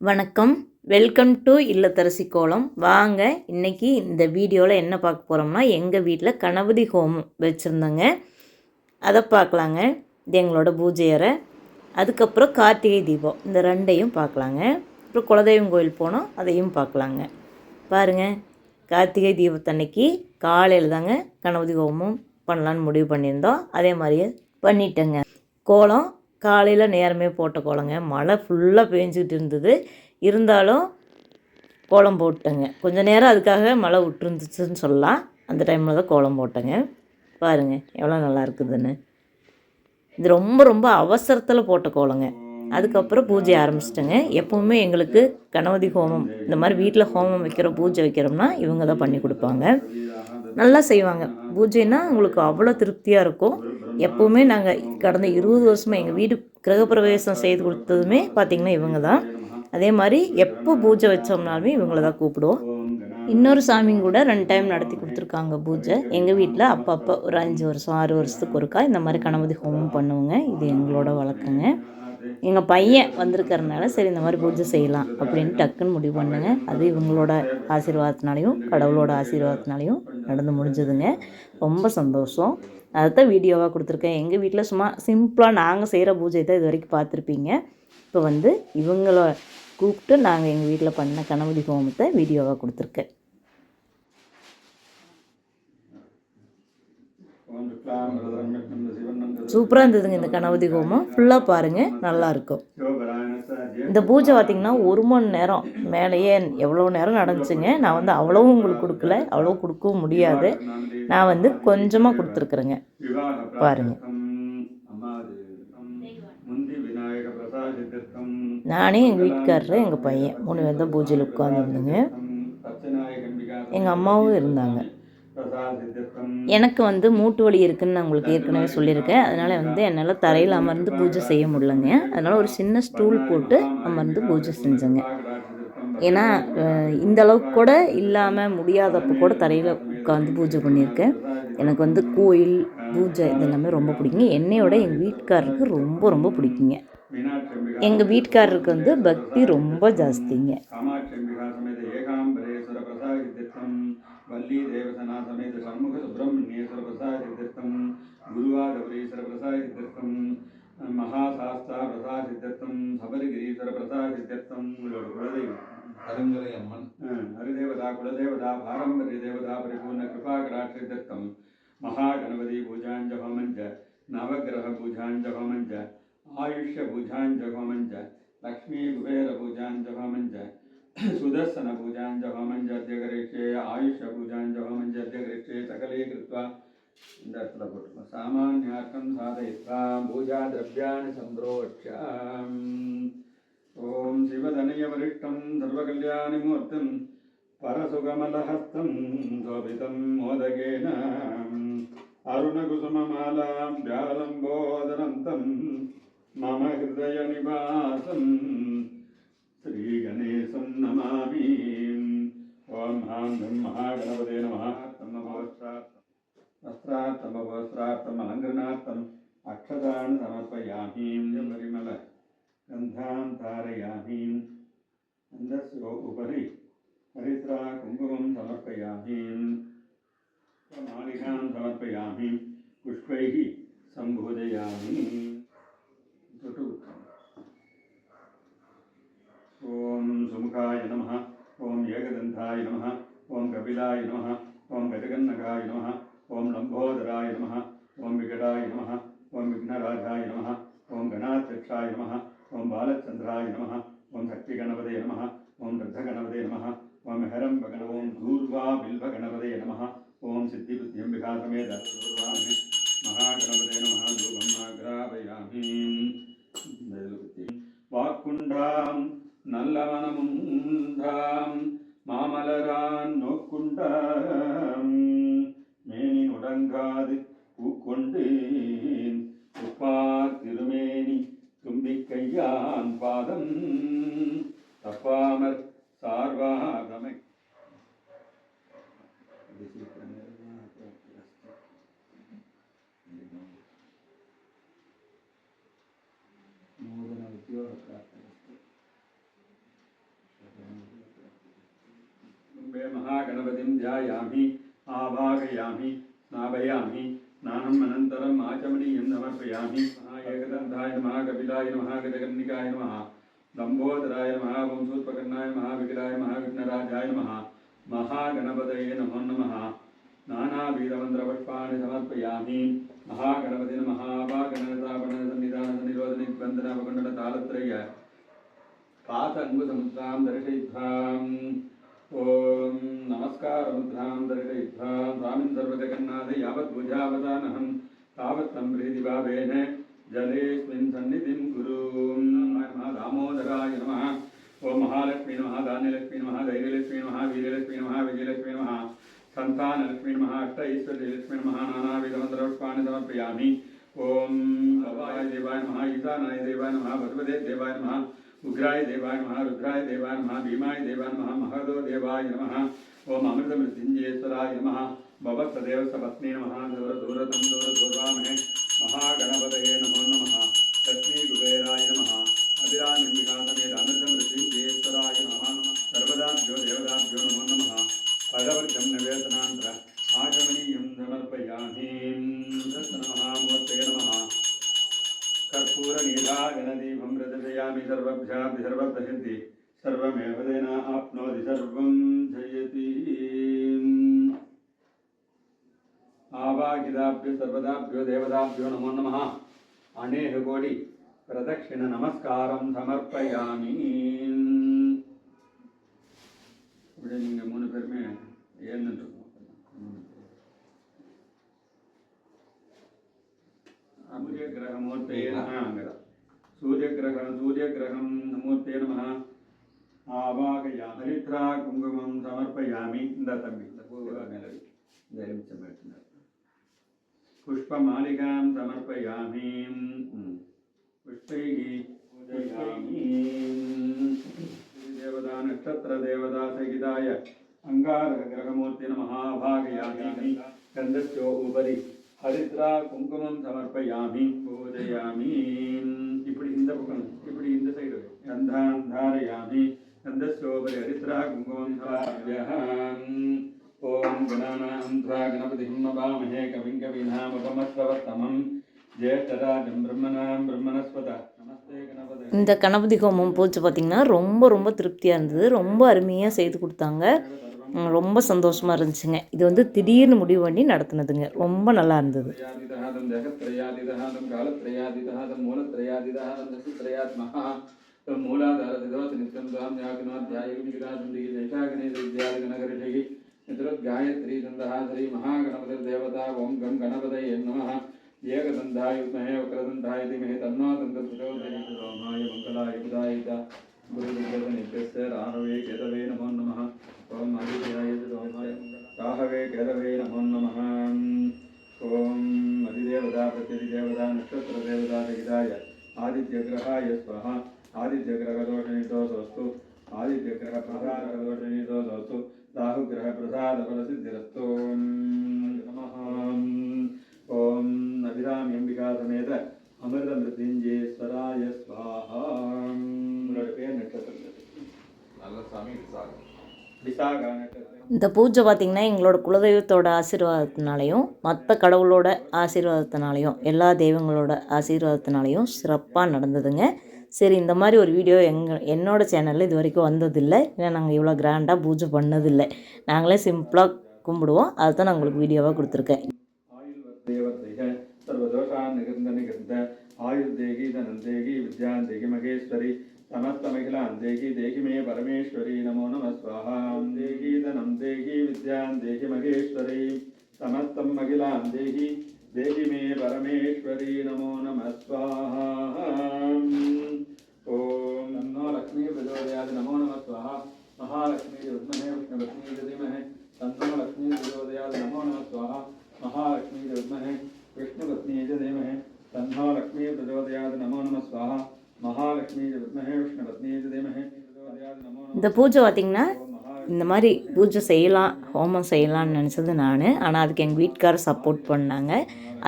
வணக்கம். Welcome to இல்லத்தரசி கோலம். வாங்க இன்றைக்கி இந்த வீடியோவில் என்ன பார்க்க போகிறோம்னா எங்கள் வீட்டில் கணபதி ஹோமம் வச்சுருந்தோங்க. அதை பார்க்கலாங்க. இது எங்களோட பூஜை அதுக்கப்புறம் கார்த்திகை தீபம். இந்த ரெண்டையும் பார்க்கலாங்க. அப்புறம் குலதெய்வம் கோயில் போனோம் அதையும் பார்க்கலாங்க. பாருங்கள் கார்த்திகை தீபத்தன்னைக்கு காலையில் தாங்க கணபதி ஹோமம் பண்ணலான்னு முடிவு பண்ணியிருந்தோம். அதே மாதிரியே பண்ணிட்டேங்க. கோலம் காலையில் நேரமே போட்ட கோலங்க. மழை ஃபுல்லாக பேஞ்சிக்கிட்டு இருந்தது. இருந்தாலும் கோலம் போட்டேங்க. கொஞ்ச நேரம் அதுக்காக மழை விட்டுருந்துச்சுன்னு சொல்லலாம். அந்த டைமில் தான் கோலம் போட்டேங்க. பாருங்கள் எவ்வளோ நல்லா இருக்குதுன்னு. இது ரொம்ப ரொம்ப அவசரத்தில் போட்ட கோலங்க. அதுக்கப்புறம் பூஜை ஆரம்பிச்சிட்டேங்க. எப்போவுமே எங்களுக்கு கணபதி ஹோமம் இந்த மாதிரி வீட்டில் ஹோமம் வைக்கிறோம் பூஜை வைக்கிறோம்னா இவங்க தான் பண்ணி கொடுப்பாங்க. நல்லா செய்வாங்க. பூஜைனா உங்களுக்கு அவ்வளோ திருப்தியாக இருக்கும். எப்போவுமே நாங்கள் கடந்த இருபது வருஷமாக எங்கள் வீடு கிரகப்பிரவேசம் செய்து கொடுத்ததுமே பார்த்திங்கன்னா இவங்க தான் அதே மாதிரி எப்போ பூஜை வச்சோம்னாலுமே இவங்கள தான் கூப்பிடுவோம். இன்னொரு சாமியும் கூட ரெண்டு டைம் நடத்தி கொடுத்துருக்காங்க பூஜை. எங்கள் வீட்டில் அப்பப்போ ஒரு அஞ்சு வருஷம் ஆறு வருஷத்துக்கு ஒருக்கா இந்த மாதிரி கணபதி ஹோமம் பண்ணுவோங்க. இது எங்களோட வழக்கங்க. எங்கள் பையன் வந்திருக்கறனால சரி இந்த மாதிரி பூஜை செய்யலாம் அப்படின்னு டக்குன்னு முடிவு பண்ணுங்க. அது இவங்களோட ஆசீர்வாதத்தினாலையும் கடவுளோட ஆசீர்வாதத்தினாலையும் நடந்து முடிஞ்சதுங்க. ரொம்ப சந்தோஷம். அதைத்தான் வீடியோவாக கொடுத்துருக்கேன். எங்கள் வீட்டில் சும்மா சிம்பிளாக நாங்கள் செய்கிற பூஜை தான் இது வரைக்கும் பார்த்துருப்பீங்க. இப்போ வந்து இவங்கள கூப்பிட்டு நாங்கள் எங்கள் வீட்டில் பண்ண கணபதி ஹோமத்தை வீடியோவாக கொடுத்துருக்கேன். சூப்பராக இருந்ததுங்க இந்த கணபதி ஹோமம். ஃபுல்லாக பாருங்கள் நல்லாயிருக்கும் இந்த பூஜை பார்த்திங்கன்னா ஒரு மணி நேரம் மேலேயே எவ்வளோ நேரம் நடந்துச்சுங்க. நான் வந்து அவ்வளோவும் உங்களுக்கு கொடுக்கல அவ்வளோ கொடுக்கவும் முடியாது. நான் வந்து கொஞ்சமாக கொடுத்துருக்குறேங்க. பாருங்க. நானே எங்கள் வீட்டுக்காரரு எங்கள் பையன். மூணு பேர் தான் பூஜையில் உட்காந்துருந்தேங்க எங்கள் அம்மாவும் இருந்தாங்க. எனக்கு வந்து மூட்டு வலி இருக்குன்னு நான் உங்களுக்கு ஏற்கனவே சொல்லியிருக்கேன். அதனால் வந்து என்னால் தரையில் அமர்ந்து பூஜை செய்ய முடியலங்க. அதனால் ஒரு சின்ன ஸ்டூல் போட்டு அமர்ந்து பூஜை செஞ்சேங்க. ஏன்னா இந்த அளவுக்கு கூட இல்லாமல் முடியாதப்போ கூட தரையில் உட்காந்து பூஜை பண்ணியிருக்கேன். எனக்கு வந்து கோயில் பூஜை இது எல்லாமே ரொம்ப பிடிக்குங்க. என்னையோட எங்கள் வீட்டுக்காரருக்கு ரொம்ப ரொம்ப பிடிக்குங்க. எங்கள் வீட்டுக்காரருக்கு வந்து பக்தி ரொம்ப ஜாஸ்திங்க. தீர்த்தம் மகாசாஸ்தா பிரசாதி தீர்த்தம் சபரிகிரீஸ்வர பிரசாதி தீர்த்தம் உங்களோட குலதெய்வம் கருங்கலை அம்மன் அஹ், ஹரிதேவதா குலதேவதா பாரம்பரிய தேவதா பரிபூர்ண கிருபாகராட்சி தீர்த்தம் மகாகணபதி பூஜாஞ்ச ஹோமஞ்ச நவகிரக பூஜாஞ்ச ஹோமஞ்ச ஆயுஷ்ய பூஜாஞ்ச ஹோமஞ்ச லக்ஷ்மீ குபேர பூஜாஞ்ச ஹோமஞ்ச सुदर्शनभुजान् जहोमञ्जर्जगरेक्षे आयुषभुजाञ्जहोमञ्जर्जगरेक्षे सकलीकृत्वा दर्शनपुटुं सामान्यार्थं साधयित्वा भूजाद्रव्याणि सन्द्रोक्ष ॐ शिवधनयवरिष्ठं सर्वकल्याणिमूर्तिं परसुगमलहस्तं शोभितं मोदकेन अरुणकुसुममालां व्यालम्बोदरन्तं मम हृदयनिवासम् श्रीगणेशं नमामि ॐ हां ब्रह्मगणपते नमः एकदन्ताय नमः ॐ कपिलाय नमः ॐ गजगन्नकाय नमः ॐ लम्बोदराय नमः ॐ विकटाय नमः ॐ विघ्नराजाय नमः ॐ गणाध्यक्षाय नमः ॐ बालचन्द्राय नमः ॐ शक्तिगणपते नमः ॐ वृद्धगणपते नमः ॐ हेरम्बगण ॐ धूर्वा बिल्वगणपते नमः ॐ सिद्धिबुद्धिम्बिका समेत महागणपते नमः धूपम् आग्रापयामि வாக்குண்டாம் நல்லவனமுண்டாம் மாமலரான் நோக்குண்டாம். மேனி நுடங்காது பூக்கொண்டேன். உப்பார் திருமேனி தும்பிக்கையான் பாதம். ध्यायामि आवाहयामि स्नापयामि स्नानम् अनन्तरम् आचमनीयं समर्पयामि। महाएकदन्ताय नमः, कपिलाय नमः गजकर्णिकाय नमः लम्बोदराय नमः, वंशोत्पकर्णाय नमः, विकलाय नमः, विघ्नराजाय नमः, महागणपतये नमो नमः। नानाविधमन्त्रपुष्पाणि समर्पयामि। महागणपति नमः वागणतापणसन्निधानसन्निरोधनिबन्धनपकण्डनतालत्रय पातङ्गुसमुद्रां दर्शयित्वाम्। ॐ नमस्कारमुद्रां दर्शयित्वा स्वामिन् सर्वजगन्नाथ यावद्भुजावदानहं तावत् सम्प्रीतिभावेन जलेऽस्मिन् सन्निधिं गुरुं। दामोदराय नमः। ॐ महालक्ष्मी नमः, धान्यलक्ष्मी नमः, धैर्यलक्ष्मी नमः, वीरलक्ष्मी नमः, विजयलक्ष्मी नमः। सन्तानलक्ष्मी नमः, अष्ट ऐश्वर्यलक्ष्मी नमः, नानाविधमन्त्रपुष्पाणि समर्पयामि। ॐ भवाय देवाय नमः, ईशानाय देवाय नमः, भगवते देवाय नमः, उग्राय देवाय नमः, रुद्राय देवाय नमः, भीमाय देवाय नमः महदो देवाय नमः। ॐ अमृतमृत्युञ्जयेश्वराय नमः। भवत्सदेव सपत्नी नमः दूरदूरतं दूरदूर्वामहे। महागणपतये नमो नमः। लक्ष्मीकुबेराय नमः। अभिरामिम्बिकासमेत अमृतमृत्युञ्जयेश्वराय नमः। सर्वदाभ्यो देवताभ्यो नमो नमः। फलवर्गं निवेदनान्तर आगमनीयं समर्पयामि। दत्तनमः नमः। कर्पूरनीलागणदीपं प्रदर्शयामि सर्वभ्यापि सर्वप्रसिद्धि। सर्वमेव तेन आप्नोति सर्वं जयति आवाखिदाभ्यो सर्वदाभ्यो देवताभ्यो नमो नमः अनेह कोटि प्रदक्षिणनमस्कारं समर्पयामि அக்ஷத்ரா குங்குமம் சமர்ப்பயாமி இந்த தம்பி இந்த பூர்வங்களை இந்த எலுமிச்சம் எடுத்துனார் புஷ்ப மாளிகாம் சமர்ப்பயாமி. புஷ்பை பூஜயாமி. தேவதா நட்சத்திர தேவதா சகிதாய அங்காரக கிரகமூர்த்தின மகாபாகயாமி. கந்தஸ்யோ உபரி ஹரித்ரா குங்குமம் சமர்ப்பயாமி. பூஜயாமி. இப்படி இந்த பக்கம் இப்படி இந்த சைடு கந்தான் கந்தஸ்யோபரி ஹரித்ரா குங்குமம் சமர்ப்பயாமி ஓம் கணானாம் त्वा गणपतिं नमामहे कविं कवीनामुपमस्रवत्तमम् ज्येष्ठराजं ब्रह्मणां ब्रह्मणस्पत नमस्ते गणपते இந்த கணபதி ஹோமம் பூஜை பார்த்திங்கன்னா ரொம்ப ரொம்ப திருப்தியாக இருந்தது ரொம்ப அருமையாக செய்து கொடுத்தாங்க ம், ரொம்ப சந்தோஷமாக இருந்துச்சுங்க இது வந்து திடீர்னு முடிவு பண்ணி நடத்துனதுங்க ரொம்ப நல்லா இருந்தது तो मूलाधारसिदोऽथ नित्यं त्वां जाग्नोध्यायिगुणिगिरासन्दिगिलेशाग्नेविद्यादिगणकर्षिः नितरुद्गायत्री चन्द्रहासरी महागणपतिर्देवता ॐ गं गणपत नमः। एकसन्धाय विद्महे वक्रसन्धाय धीमहि तन्नो सन्तप्रचोदयाय रामाय केतवे नमो नम। ॐ अतिथियाय राहवे केतवे नमो नम। ओं अतिदेवता प्रत्यधिदेवता नक्षत्रदेवता आदिग्रहाय आदित्यग्रहाय स्वाहा। आदित्यग्रहदोषनितोऽस्तु आदित्यग्रहप्रसाददोषनितोऽस्तु राहुग्रहप्रसादफलसिद्धिरस्तु नमः ॐ अभिराम्यम्बिकासमेत अमृतमृत्युञ्जयेश्वराय स्वाहा உங்களோட பேர் நட்சத்திரம் நல்லசாமி விசாகம் விசாகா நட்சத்திரம் இந்த பூஜை பார்த்திங்கன்னா எங்களோட குலதெய்வத்தோட ஆசீர்வாதத்தினாலையும் மற்ற கடவுளோட ஆசீர்வாதத்தினாலையும் எல்லா தெய்வங்களோட ஆசீர்வாதத்தினாலையும் சிறப்பாக நடந்ததுங்க சரி இந்த மாதிரி ஒரு வீடியோ எங்கள் என்னோடய சேனலில் இது வரைக்கும் வந்ததில்லை. ஏன்னா நாங்கள் இவ்வளோ கிராண்டாக பூஜை பண்ணதில்லை. நாங்களே சிம்பிளாக கும்பிடுவோம். அதுதான் நான் உங்களுக்கு வீடியோவாக கொடுத்துருக்கேன். ஆயுர்தேகி தனந்தேகி வித்யாந்தேகி மகேஸ்வரி சமஸ்தமகிலான் தேகி தேகி தேகிமே பரமேஸ்வரி நமோ நம சுவாஹாம் தேகி தனம் தேகி வித்யாந்தேகி மகேஸ்வரி சமஸ்தம் மகிலான் தேகி विद्यान् देहि महेश्वरी समस्तं अखिलान् देहि देहि मे परमेश्वरी नमो नमः स्वाहा ॐ तन्नो लक्ष्मी प्रचोदयात् नमो नमः स्वाहा महालक्ष्मी विद्महे विष्णुलक्ष्मी धीमहि तन्नो लक्ष्मी प्रचोदयात् नमो नमः स्वाहा महालक्ष्मी विद्महे विष्णुपत्नी च धीमहि तन्नो लक्ष्मी प्रचोदयात् नमो नमः स्वाहा महालक्ष्मी विद्महे विष्णुपत्नी च धीमहि प्रचोदयात् नमो नमः இந்த பூஜை பார்த்திங்கன்னா महा இந்த மாதிரி பூஜை செய்யலாம் ஹோமம் செய்யலாம்னு நினச்சது நான். ஆனால் அதுக்கு எங்கள் வீட்டுக்காரர் சப்போர்ட் பண்ணாங்க.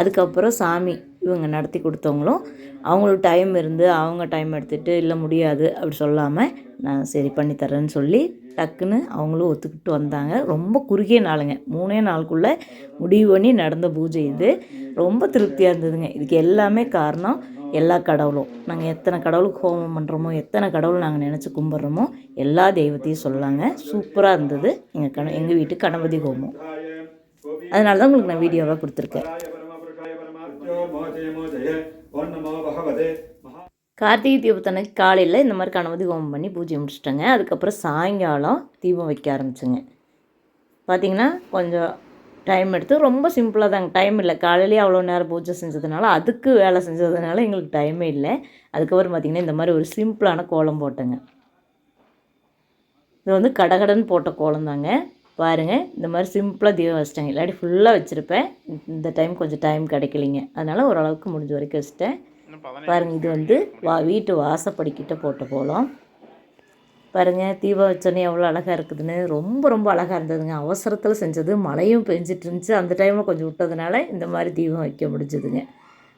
அதுக்கப்புறம் சாமி இவங்க நடத்தி கொடுத்தவங்களும் அவங்களுக்கு டைம் இருந்து அவங்க டைம் எடுத்துகிட்டு இல்லை முடியாது அப்படி சொல்லாமல் நான் சரி பண்ணி தரேன்னு சொல்லி டக்குன்னு அவங்களும் ஒத்துக்கிட்டு வந்தாங்க. ரொம்ப குறுகிய நாளுங்க. மூணே நாளுக்குள்ளே முடிவு பண்ணி நடந்த பூஜை இது. ரொம்ப திருப்தியாக இருந்ததுங்க. இதுக்கு எல்லாமே காரணம் எல்லா கடவுளும். நாங்கள் எத்தனை கடவுளுக்கு ஹோமம் பண்ணுறோமோ எத்தனை கடவுள் நாங்கள் நினச்சி கும்பிட்றோமோ எல்லா தெய்வத்தையும் சொல்லலாங்க சூப்பராக இருந்தது. எங்கள் கண எங்கள் வீட்டு கணபதி ஹோமம். அதனால தான் உங்களுக்கு நான் வீடியோவாக கொடுத்துருக்கேன். கார்த்திகை தீபத்தன்னைக்கு காலையில் இந்த மாதிரி கணபதி ஹோமம் பண்ணி பூஜை முடிச்சிட்டேங்க. அதுக்கப்புறம் சாயங்காலம் தீபம் வைக்க ஆரம்பிச்சுங்க. பார்த்தீங்கன்னா கொஞ்சம் டைம் எடுத்து ரொம்ப சிம்பிளாக தாங்க. டைம் இல்லை. காலையிலேயே அவ்வளோ நேரம் பூஜை செஞ்சதுனால அதுக்கு வேலை செஞ்சதுனால எங்களுக்கு டைமே இல்லை. அதுக்கப்புறம் பார்த்திங்கன்னா இந்த மாதிரி ஒரு சிம்பிளான கோலம் போட்டேங்க. இது வந்து கடகடன்னு போட்ட கோலம் தாங்க. பாருங்கள் இந்த மாதிரி சிம்பிளாக தீபம் வச்சிட்டேங்க. இல்லாட்டி ஃபுல்லாக வச்சுருப்பேன். இந்த டைம் கொஞ்சம் டைம் கிடைக்கலிங்க. அதனால் ஓரளவுக்கு முடிஞ்ச வரைக்கும் வச்சுட்டேன். பாருங்கள் இது வந்து வா வீட்டு வாசப்படிக்கிட்ட போட்ட கோலம். பாருங்கள் தீபம் வச்சோன்னே எவ்வளோ அழகாக இருக்குதுன்னு. ரொம்ப ரொம்ப அழகாக இருந்ததுங்க. அவசரத்தில் செஞ்சது. மழையும் பெஞ்சிட்டு இருந்துச்சு அந்த டைமில் கொஞ்சம் விட்டதுனால இந்த மாதிரி தீபம் வைக்க முடிஞ்சதுங்க.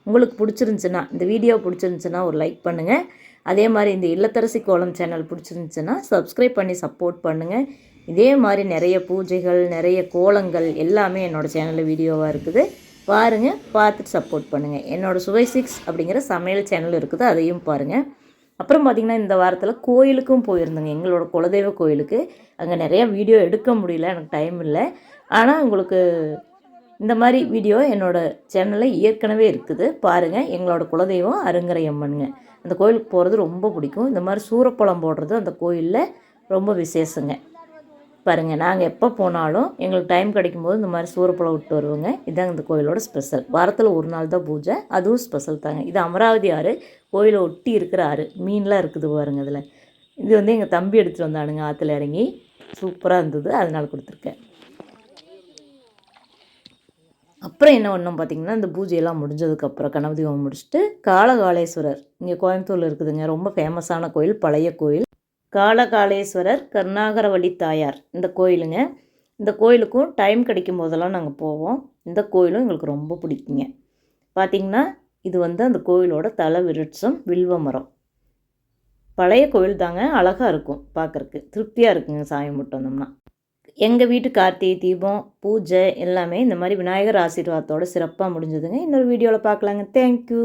உங்களுக்கு பிடிச்சிருந்துச்சுன்னா இந்த வீடியோ பிடிச்சிருந்துச்சுன்னா ஒரு லைக் பண்ணுங்கள் அதே மாதிரி இந்த இல்லத்தரசி கோலம் சேனல் பிடிச்சிருந்துச்சுன்னா சப்ஸ்கிரைப் பண்ணி சப்போர்ட் பண்ணுங்கள் இதே மாதிரி நிறைய பூஜைகள் நிறைய கோலங்கள் எல்லாமே என்னோடய சேனலில் வீடியோவாக இருக்குது. பாருங்கள் பார்த்துட்டு சப்போர்ட் பண்ணுங்கள் என்னோடய சுவை சிக்ஸ் அப்படிங்கிற சமையல் சேனல் இருக்குது. அதையும் பாருங்கள் அப்புறம் பார்த்திங்கன்னா இந்த வாரத்தில் கோயிலுக்கும் போயிருந்தேங்க. எங்களோட குலதெய்வ கோயிலுக்கு. அங்கே நிறையா வீடியோ எடுக்க முடியல எனக்கு டைம் இல்லை. ஆனால் உங்களுக்கு இந்த மாதிரி வீடியோ என்னோடய சேனலில் ஏற்கனவே இருக்குது. பாருங்கள் எங்களோட குலதெய்வம் அருங்கரை அம்மனுங்க. அந்த கோயிலுக்கு போகிறது ரொம்ப பிடிக்கும். இந்த மாதிரி சூரப்பழம் போடுறது அந்த கோயிலில் ரொம்ப விசேஷங்க. பாருங்கள் நாங்கள் எப்போ போனாலும் எங்களுக்கு டைம் கிடைக்கும்போது இந்த மாதிரி சூரப்பழம் விட்டு வருவோங்க. இதுதான் இந்த கோயிலோட ஸ்பெஷல் வாரத்தில் ஒரு நாள் தான் பூஜை அதுவும் ஸ்பெஷல் தாங்க. இது அமராவதி ஆறு கோயிலை ஒட்டி இருக்கிற ஆறு. மீன்லாம் இருக்குது பாருங்க இதில். இது வந்து எங்கள் தம்பி எடுத்துகிட்டு வந்தானுங்க ஆற்றுல இறங்கி. சூப்பராக இருந்தது அதனால் கொடுத்துருக்கேன். அப்புறம் என்ன ஒன்றும் பார்த்தீங்கன்னா இந்த பூஜையெல்லாம் முடிஞ்சதுக்கப்புறம் கணபதி ஹோம் முடிச்சுட்டு காலகாலேஸ்வரர் இங்கே கோயம்புத்தூரில் இருக்குதுங்க ரொம்ப ஃபேமஸான கோயில் பழைய கோயில். காலகாலேஸ்வரர் கருணாகரவள்ளி தாயார். இந்த கோயிலுங்க. இந்த கோயிலுக்கும் டைம் கிடைக்கும் போதெல்லாம் நாங்கள் போவோம். இந்த கோயிலும் எங்களுக்கு ரொம்ப பிடிக்குங்க. பார்த்திங்கன்னா இது வந்து அந்த கோயிலோட தலை விருட்சம் வில்வ மரம். பழைய கோயில் தாங்க. அழகாக இருக்கும் பார்க்குறக்கு திருப்தியாக இருக்குங்க சாமி மட்டும் வந்தோம்னா. எங்கள் வீட்டு கார்த்திகை தீபம் பூஜை எல்லாமே இந்த மாதிரி விநாயகர் ஆசீர்வாதத்தோட சிறப்பாக முடிஞ்சதுங்க. இன்னொரு வீடியோவில் பார்க்கலாங்க தேங்க்யூ